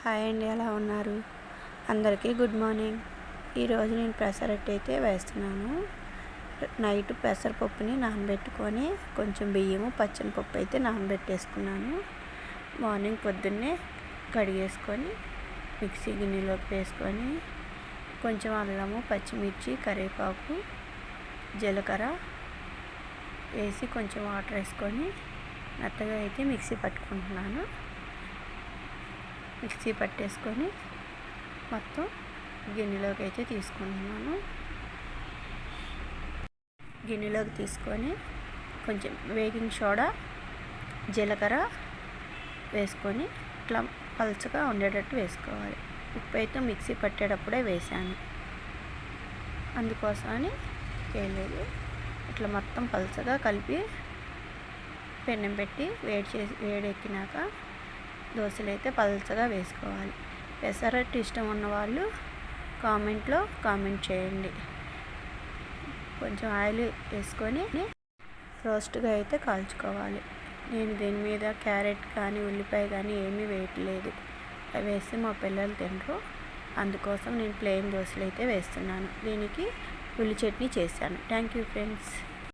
Hi అండి ఎలా ఉన్నారు? అందరికీ గుడ్ మార్నింగ్. ఈరోజు నేను పెసరట్టు అయితే వేస్తున్నాను. నైట్ పెసరపప్పుని నానబెట్టుకొని కొంచెం బియ్యము పచ్చని పప్పు అయితే నానబెట్టేసుకున్నాను. మార్నింగ్ పొద్దున్నే కడిగేసుకొని మిక్సీ గిన్నెలోకి వేసుకొని కొంచెం అల్లము పచ్చిమిర్చి కరివేపాకు జీలకర్ర వేసి కొంచెం వాటర్ వేసుకొని మెత్తగా అయితే మిక్సీ పట్టుకుంటున్నాను. మిక్సీ పట్టేసుకొని మొత్తం గిన్నెలోకి అయితే తీసుకుంటున్నాను. గిన్నెలోకి తీసుకొని కొంచెం వేగింగ్ సోడా జీలకర్ర వేసుకొని ఇట్లా పలుచగా ఉండేటట్టు వేసుకోవాలి. ఉప్పు అయితే మిక్సీ పట్టేటప్పుడే వేసాను అందుకోసమని వేయలేదు ఇట్లా మొత్తం పలుచగా కలిపి పెన్నం పెట్టి వేడి చేసి వేడెక్కినాక దోశలు అయితే పలచగా వేసుకోవాలి. పెసరట్టు ఇష్టం ఉన్నవాళ్ళు కామెంట్లో కామెంట్ చేయండి. కొంచెం ఆయిల్ వేసుకొని రోస్ట్గా అయితే కాల్చుకోవాలి. నేను దీని మీద క్యారెట్ కానీ ఉల్లిపాయ కానీ ఏమీ వేయట్లేదు. అవి వేస్తే మా పిల్లలు తినరు. అందుకోసం నేను ప్లెయిన్ దోశలు అయితే వేస్తున్నాను. దీనికి ఉల్లి చట్నీ చేశాను. Thank you friends.